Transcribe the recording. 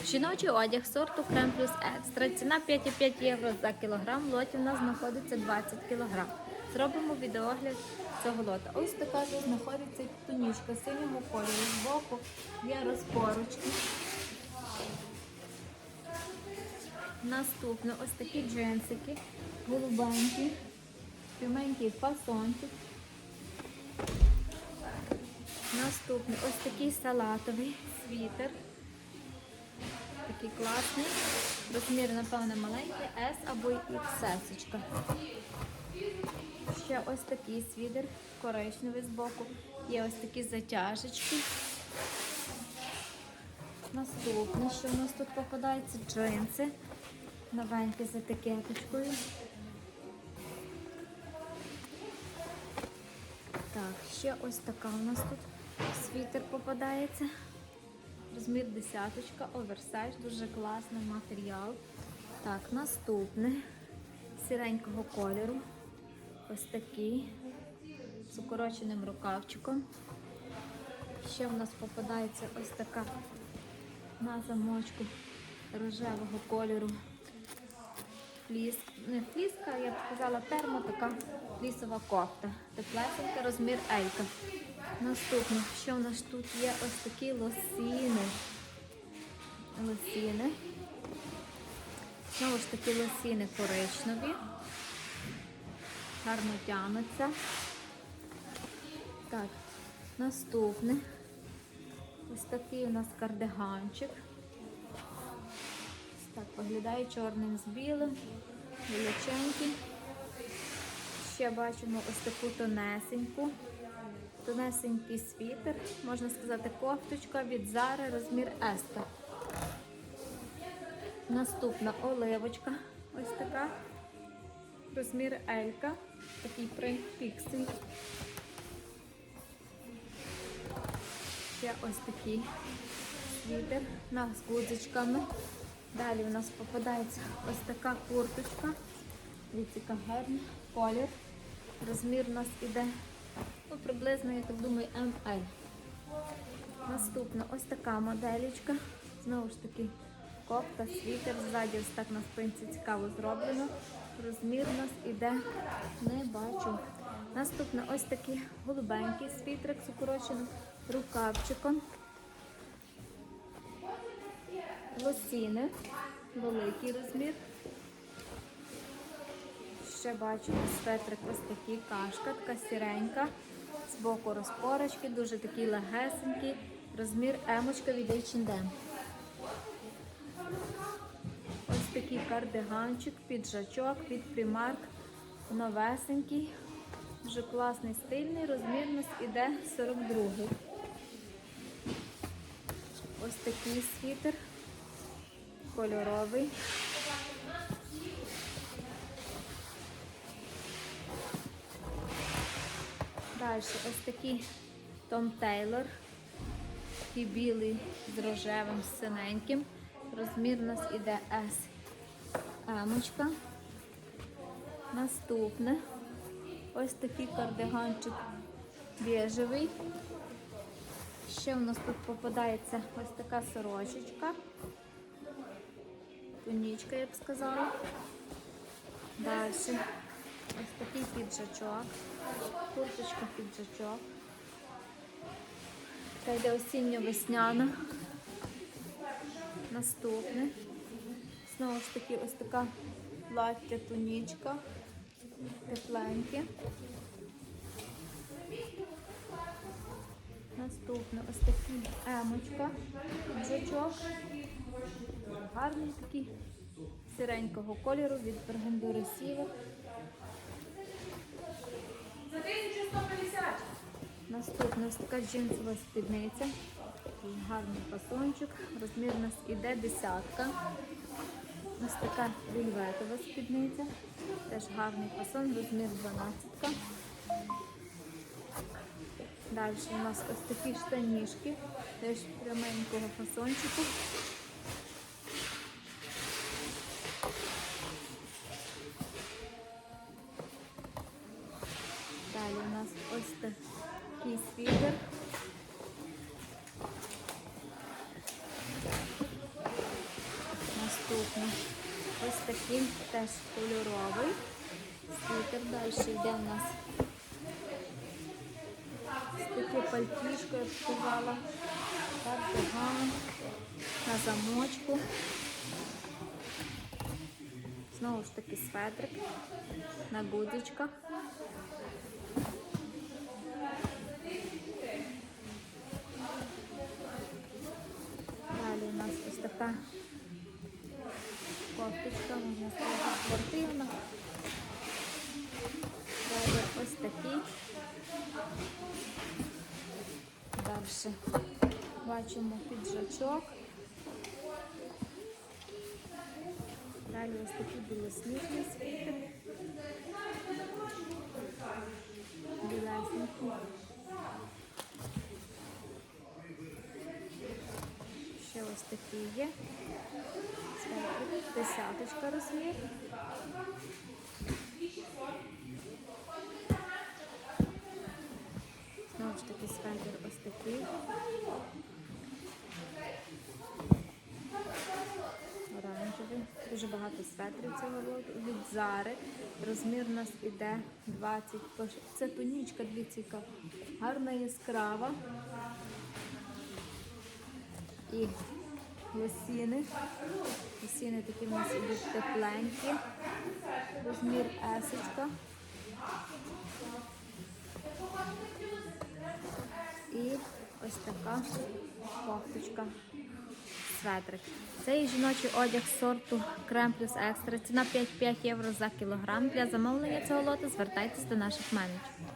Жіночий одяг сорту Крем плюс екстра. Ціна 5,5 євро за кілограм. Лоті в нас знаходиться 20 кілограм. Зробимо відеогляд цього лота. Ось така тут знаходиться тунічка синього кольору. Збоку є розпорочки. Наступне ось такі джинсики, голубенькі, пряменький фасончик. Наступний ось такий салатовий світер. Такий класний. Розмір, напевно, маленький, S або XS. Ще ось такий свідер, коричневий збоку. Є ось такі затяжечки. Наступне, що у нас тут попадається, джинси. Новенькі з етикеточкою. Так, ще ось така у нас тут світер попадається. Розмір десяточка, оверсайз, дуже класний матеріал. Так, наступне сіренького кольору. Ось такий з укороченим рукавчиком. Ще в нас попадається ось така на замочку рожевого кольору. Фліс, не фліска, я б сказала, термо, така флісова кофта. Теплесенька, розмір Елька. Наступне, що в нас тут є ось такі лосіни. Лосіни. Знову ж таки лосіни коричневі. Гарно тягнуться. Так, наступне. Ось такий у нас кардиганчик. Так виглядає чорним з білим, величенький. Ще бачимо ось таку тонесеньку. Тонесенький світер, можна сказати, кофточка від Зари, розмір Еста. Наступна оливочка, ось така. Розмір Елька, такий принт піксель. Ще ось такий світер на з гудзичками. Далі у нас попадається ось така курточка. Дивіться, яка колір. Розмір у нас іде ну, приблизно, я так думаю, ML. Наступна ось така моделічка. Знову ж таки, кофта, світер. Ззаді ось так на спинці цікаво зроблено. Розмір у нас іде, не бачу. Наступне ось такий голубенький світрик з укороченим рукавчиком. Лосіни, великий розмір. Ще бачимо светрик ось такий, кашка, така сіренька. З боку розпорочки, дуже такий легесенький. Розмір емочка від H&M. Ось такий кардиганчик, піджачок від Primark. Новесенький. Дуже класний, стильний. Розмір у нас іде 42. Ось такий світер. Кольоровий. Далі ось такий Том Тейлор. Такий білий з рожевим, з синеньким. Розмір у нас іде S. Емочка. Наступне. Ось такий кардиганчик біжевий. Ще у нас тут попадається ось така сорочечка. Тунічка, я б сказала. Далі. Ось такий піджачок. Курточка піджачок. Така йде осінньо-весняна. Наступне. Знову ж таки, ось така плаття тунічка. Тепленьке. Наступне ось такий емочка, піджачок. Гарний такий сиренького кольору від Бергендури Сівер. За 1150. Наступна ось така джинсова спідниця. Гарний фасончик. Розмір у нас іде десятка. Ось така вільветова спідниця. Теж гарний фасон, розмір 12. Далі у нас ось такі штанішки, теж пряменького фасончику. Далі у нас ось такий світер. Такий теж кольоровий. Світер далі йде у нас. Таке пальтішко, я сказала. Кардиган на замочку. Знову ж таки светрик на гудзичках. Далі у нас ось така кофточка, можна сказати, спортивна. Далі ось такий. Далі бачимо піджачок. Далі ось такий білосніжний світер. Білесенький. Ще ось такий є. Десяточка розмір. Знову ж таки светр ось такий. Оранжевий. Дуже багато светрів цього року. Від Зари. Розмір у нас іде 20. Пош- Це дивіться, яка гарна яскрава. І лосіни. Лосіни такі в нас ідуть тепленькі. Розмір есочка. І ось така кофточка. Светрик. Це є жіночий одяг сорту Крем плюс екстра. Ціна 5,5 євро за кілограм. Для замовлення цього лоту звертайтесь до наших менеджерів.